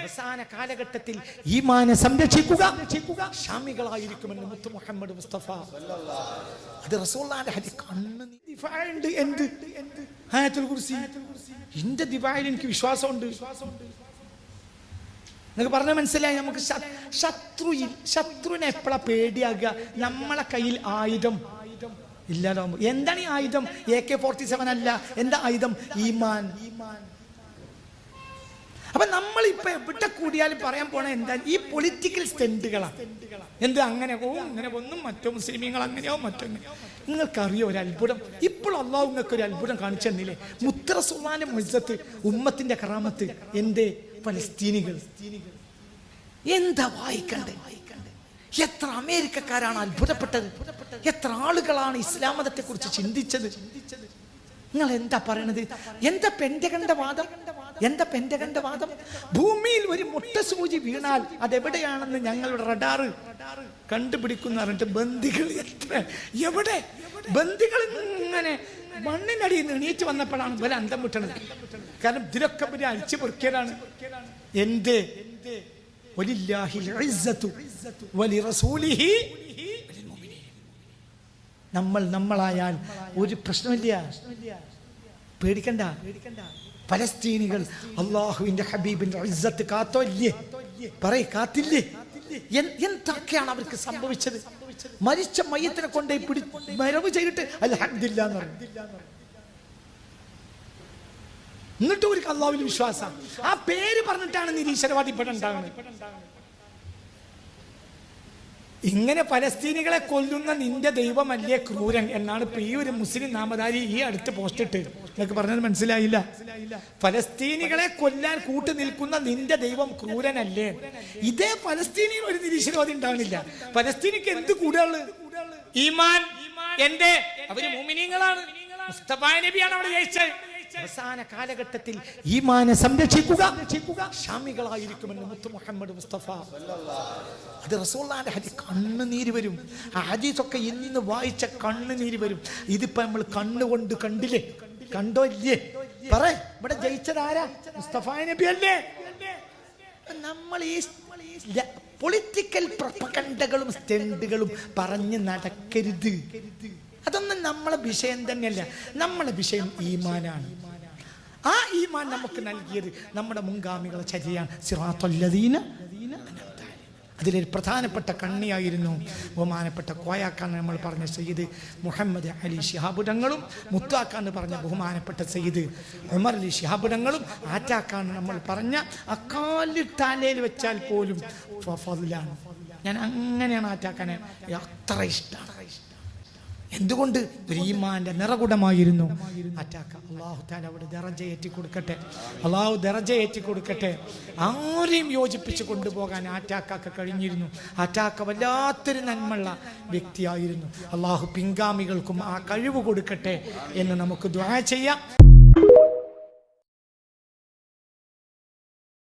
അവസാന കാലഘട്ടത്തിൽ ഈമാനെ സംരക്ഷിക്കുക. ഷാമികളായിരിക്കുമെന്ന് മുത്തു മുഹമ്മദ് മുസ്തഫ. അത് റസൂള്ളാന്റെ ഹരി കണ്ണ് എന്ത്? ആയത്തുൽ എന്റെ ദിവായിൽ എനിക്ക് വിശ്വാസമുണ്ട്. നിങ്ങൾക്ക് പറഞ്ഞ മനസ്സിലായി? നമുക്ക് ശത്രു ശത്രുവിനെ എപ്പോഴാ പേടിയാകുക? നമ്മളെ കയ്യിൽ ആയുധം. ഇല്ലാതാവുമ്പോ എന്താണ് ഈ ആയുധം? എ കെ ഫോർട്ടി സെവൻ അല്ല. എന്താ ആയുധം? ഈമാൻ ഈമാൻ. അപ്പൊ നമ്മൾ ഇപ്പൊ എവിടെ കൂടിയാലും പറയാൻ പോണ എന്താ? ഈ പൊളിറ്റിക്കൽ സ്റ്റെൻഡുകളാണ് എന്ത് അങ്ങനെ? ഓ അങ്ങനെ ഒന്നും മറ്റോ മുസ്ലിമീങ്ങൾ അങ്ങനെയോ മറ്റോ നിങ്ങൾക്കറിയോ ഒരു അത്ഭുതം? ഇപ്പോൾ അള്ളാഹു നിങ്ങൾക്ക് ഒരു അത്ഭുതം കാണിച്ചു തന്നില്ലേ? മുത്ര സുമാന മുഴുസത്ത് ഉമ്മത്തിന്റെ കറാമത്ത് എന്റെ പലസ്തീനികൾ എന്താ വായിക്കണ്ടേ? എത്ര അമേരിക്കക്കാരാണ് അത്ഭുതപ്പെട്ടത്? എത്ര ആളുകളാണ് ഇസ്ലാം മതത്തെ കുറിച്ച് ചിന്തിച്ചത്? നിങ്ങൾ എന്താ പറയണത്? എന്താ പെൻഡകണ്ട വാദം എന്താ പെന്റകന്റെ വാദം? ഭൂമിയിൽ ഒരു മുട്ട സൂചി വീണാൽ അതെവിടെയാണെന്ന് ഞങ്ങളുടെ റഡാറ് കണ്ടുപിടിക്കുന്ന ബന്ദികൾ എത്ര? എവിടെ? ബന്ദികൾ ഇങ്ങനെ മണ്ണിനടിയിൽ എണീറ്റ് വന്നപ്പോഴാണ് ഇവരെ അന്തം വിട്ടണത്. കാരണം ഇതിലൊക്കെ പിന്നെ അരിച്ചു പൊറുക്കിയതാണ്. വലിറസൂലിഹി നമ്മൾ നമ്മളായാൽ ഒരു പ്രശ്നമില്ല. പേടിക്കണ്ട പേടിക്കണ്ട. ഫലസ്തീനികൾ അള്ളാഹുവിന്റെ ഹബീബിന്റെ ഇസ്സത്ത് കാത്തോ ഇല്ലേ പറയ് കാത്തില്ലേ? എന്തൊക്കെയാണ് അവർക്ക് സംഭവിച്ചത്? മരിച്ച മയ്യത്തിനെ കൊണ്ട് പിടി മരവ് ചെയ്തിട്ട് അൽഹംദില്ല എന്ന് പറഞ്ഞു എന്നിട്ട് ഒരു അള്ളാഹുവിൽ വിശ്വാസം. ആ പേര് പറഞ്ഞിട്ടാണ് നിരീശ്വരവാദി ഇവിടെ ഉണ്ടാകുന്നത്. ഇങ്ങനെ പലസ്തീനികളെ കൊല്ലുന്ന നിന്റെ ദൈവമല്ലേ ക്രൂരൻ എന്നാണ് ഇപ്പൊ ഈ ഒരു മുസ്ലിം നാമധാരി ഈ അടുത്ത് പോസ്റ്റ് ഇട്ട്. നിങ്ങൾക്ക് പറഞ്ഞത് മനസ്സിലായില്ല? പലസ്തീനികളെ കൊല്ലാൻ കൂട്ടു നിൽക്കുന്ന നിന്റെ ദൈവം ക്രൂരനല്ലേ? ഇതേ ഫലസ്തീനിയിൽ ഒരു നിരീശ്വരവാദി ഉണ്ടാവുന്നില്ല പലസ്തീനിക്ക് എന്ത് കൂടുതൽ ഈമാൻ എന്റെ അവർ മോമിനിയങ്ങളാണ് മുസ്തഫ നബിയാണ് അവിടെ ജയിച്ചത്. അവസാന കാലഘട്ടത്തിൽ ഈമാനെ സംരക്ഷിക്കുക. ഷാമികളായിരിക്കുമെന്ന് മുത്തു മുഹമ്മദ് മുസ്തഫ. അത് റസൂള്ളാന്റെ ഹരി കണ്ണുനീര് വരും. ആ ഹദീസൊക്കെ ഇന്ന് വായിച്ച കണ്ണുനീര് വരും. ഇതിപ്പോ നമ്മൾ കണ്ണുകൊണ്ട് കണ്ടില്ലേ? കണ്ടോ ഇല്ലേ? പറ. ഇവിടെ ജയിച്ചതാരാ മുസ്തഫ നബി അല്ലേ? നമ്മൾ ഈ പൊളിറ്റിക്കൽ പ്രപകണ്ഡകളും സ്റ്റെൻഡുകളും പറഞ്ഞ് നടക്കരുത്. അതൊന്നും നമ്മളെ വിഷയം തന്നെയല്ല. നമ്മളെ വിഷയം ഈമാനാണ്. ആ ഈമാൻ നമുക്ക് നൽകിയത് നമ്മുടെ മുൻഗാമികളെ ചരിയാണ്. സിറാത്തൊല്ലതീന അതിലൊരു പ്രധാനപ്പെട്ട കണ്ണിയായിരുന്നു ബഹുമാനപ്പെട്ട കോയാക്കാൻ നമ്മൾ പറഞ്ഞ സയ്യിദ് മുഹമ്മദ് അലി ശിഹാബുടങ്ങളും മുത്താക്കാന്ന് പറഞ്ഞ ബഹുമാനപ്പെട്ട സയ്യിദ് ഉമർ അലി ശിഹാബുടങ്ങളും ആറ്റാക്കാന്ന് നമ്മൾ പറഞ്ഞ അക്കാലിൽ തലയിൽ വെച്ചാൽ പോലും ഫضലാണ് ഞാൻ അങ്ങനെയാണ് ആറ്റാക്കാനെ. അത്ര ഇഷ്ടമാണ്. എന്തുകൊണ്ട്? ഒരു ഈമാന്റെ നിറകുടമായിരുന്നു. അറ്റാക്ക. അള്ളാഹു താൻ അവിടെ ദറജ ഏറ്റി കൊടുക്കട്ടെ അള്ളാഹു ദറജ ഏറ്റി കൊടുക്കട്ടെ ആരെയും യോജിപ്പിച്ച് കൊണ്ടുപോകാൻ ആറ്റാക്കൊക്കെ കഴിഞ്ഞിരുന്നു. അറ്റാക്ക വല്ലാത്തൊരു നന്മയുള്ള വ്യക്തിയായിരുന്നു. അള്ളാഹു പിൻഗാമികൾക്കും ആ കഴിവ് കൊടുക്കട്ടെ എന്ന് നമുക്ക് ദ്വാ ചെയ്യാം.